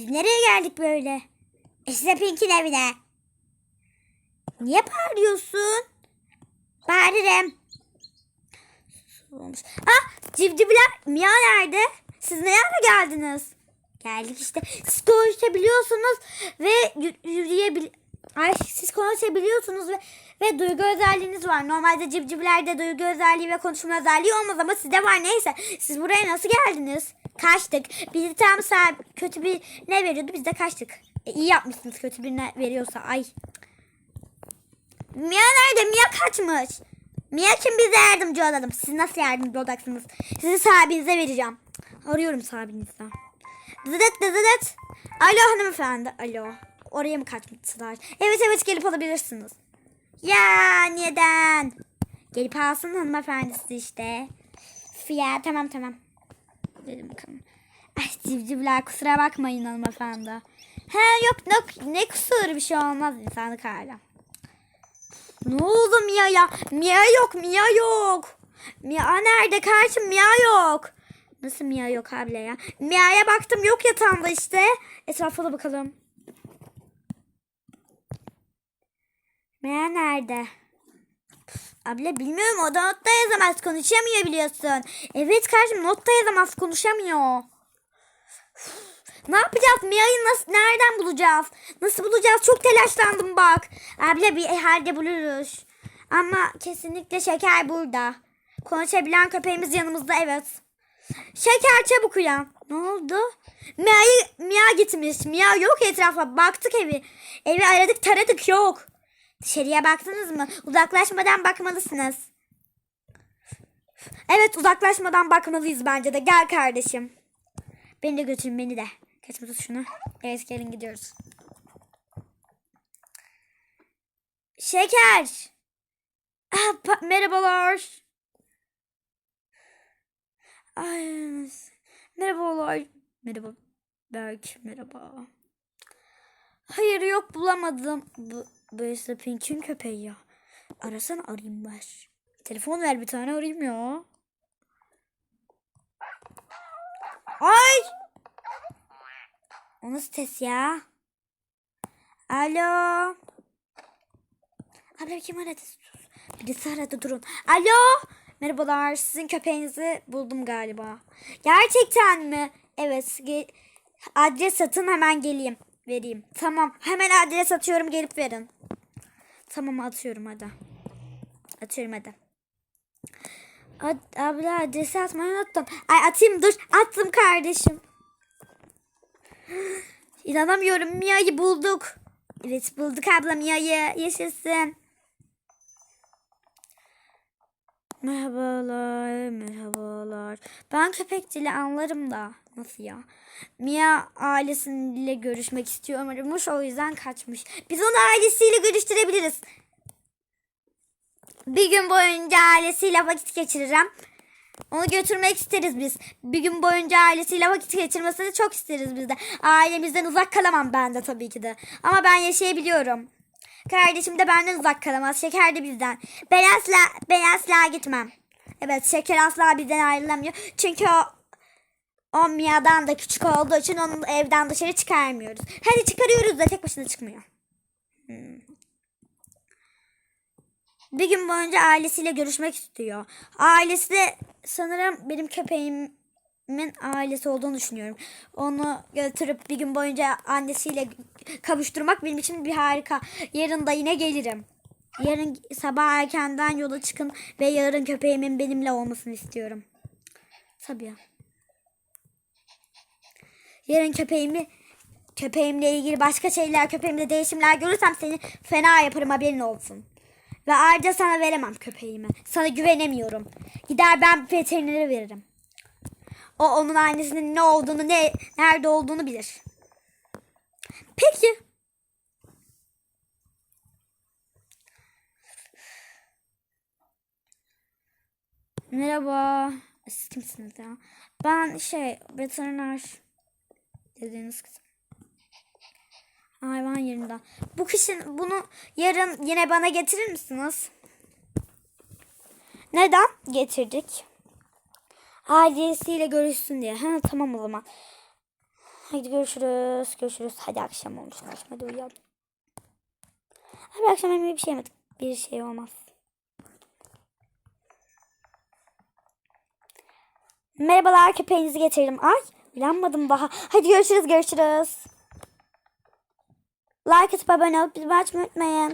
Biz nereye geldik böyle? İşte Pink'in evine. Niye bağırıyorsun? Bağırırım. Olmuş. Ah civcivler Mia nerede? Siz ne ara geldiniz? Geldik işte. Siz konuşabiliyorsunuz ve yü- yürüyebil... Ay siz konuşabiliyorsunuz ve, ve duygu özelliğiniz var. Normalde civcivlerde duygu özelliği ve konuşma özelliği olmaz ama sizde var. Neyse siz buraya nasıl geldiniz? Kaçtık. Bizi tam sahibi kötü bir ne veriyordu biz de kaçtık. E, iyi yapmışsınız kötü bir ne veriyorsa. Ay. Mia nerede? Mia kaçmış. Mia kim bize yardımcı olalım? Siz nasıl yardımcı olacaksınız? Sizi sahibinize vereceğim. Arıyorum sahibinizden. Dıdıt dıdıt. Alo hanımefendi. Alo. Oraya mı kaçmışlar? Evet evet gelip alabilirsiniz. Ya neden? Gelip alsın hanımefendisi işte. Ya tamam tamam. Dedim bakalım. Ay civcivler kusura bakmayın hanımefendi. He yok yok ne kusur bir şey olmaz insanlık hala. Ne oldu Mia ya? Mia yok, Mia yok. Mia nerede karşım? Mia yok. Nasıl Mia yok abla ya? Mia'ya baktım yok yatağında işte. Etrafa da bakalım. Mia nerede? Abla bilmiyorum o da notta yazamaz konuşamıyor biliyorsun. Evet kardeşim notta yazamaz konuşamıyor. Ne yapacağız? Mia'yı nasıl nereden bulacağız? Nasıl bulacağız? Çok telaşlandım bak. Abla bir halde buluruz. Ama kesinlikle şeker burada. Konuşabilen köpeğimiz yanımızda evet. Şeker çabuk uyan. Ne oldu? Mia'yı Mia gitmiş. Mia yok etrafa. Baktık evi. Evi aradık taradık yok. Dışarıya baktınız mı? Uzaklaşmadan bakmalısınız. Evet uzaklaşmadan bakmalıyız bence de. Gel kardeşim. Beni de götürün beni de. Kaçma tut şunu. Evet gelin gidiyoruz. Şeker. Ah, merhabalar. Ay, merhabalar. Merhaba. Berk merhaba. Hayır yok bulamadım. Bu, işte Pink'in köpeği ya. Arasana arayayım ver. Telefon ver bir tane arayayım ya. Ay! O nasıl ses ya? Alo. Abla kim aradı? Birisi aradı durun. Alo. Merhabalar. Sizin köpeğinizi buldum galiba. Gerçekten mi? Evet. adres atın hemen geleyim. Vereyim. Tamam. Hemen adres atıyorum gelip verin. Tamam atıyorum hadi. Atıyorum hadi. Ad- abla adresi atmayı unuttum. Ay atayım dur. Attım kardeşim. İnanamıyorum Mia'yı bulduk. Evet bulduk abla Mia'yı. Yaşasın. Merhabalar. Ben köpek dili anlarım da. Nasıl ya? Mia ailesiyle görüşmek istiyormuş o yüzden kaçmış. Biz onu ailesiyle görüştürebiliriz. Bir gün boyunca ailesiyle vakit geçireceğim. Onu götürmek isteriz biz. Bir gün boyunca ailesiyle vakit geçirmesini çok isteriz biz de. Ailemizden uzak kalamam ben de tabii ki de. Ama ben yaşayabiliyorum. Kardeşim de benden uzak kalamaz. Şeker de bizden. Ben asla, ben asla gitmem. Evet şeker asla bizden ayrılamıyor. Çünkü o, o Mia'dan da küçük olduğu için onu evden dışarı çıkarmıyoruz. Hadi çıkarıyoruz da tek başına çıkmıyor. Hmm. Bir gün boyunca ailesiyle görüşmek istiyor. Ailesi de sanırım benim köpeğimin ailesi olduğunu düşünüyorum. Onu götürüp bir gün boyunca annesiyle kavuşturmak benim için bir harika. Yarın da yine gelirim. Yarın sabah erkenden yola çıkın ve yarın köpeğimin benimle olmasını istiyorum. Tabii. Yarın köpeğimi köpeğimle ilgili başka şeyler, köpeğimde değişimler görürsem seni fena yaparım haberin olsun. Ve ayrıca sana veremem köpeğimi. Sana güvenemiyorum. Gider ben veterinere veririm. O onun annesinin ne olduğunu, ne nerede olduğunu bilir. Peki. Merhaba. Siz kimsiniz ya? Ben şey veteriner dediğiniz kızım. Hayvan yerinden. Bu kışın bunu yarın yine bana getirir misiniz? Neden? Getirdik. Ailesiyle görüşsün diye. Ha tamam o zaman. Haydi görüşürüz. Görüşürüz. Hadi akşam olmuş. Hadi uyuyalım. Abi akşam yemeği bir şey yemedik. Bir şey olmaz. Merhabalar köpeğinizi getirdim. Ay uyanmadım daha. Hadi görüşürüz görüşürüz. Like atıp abone olup bildirim açmayı unutmayın.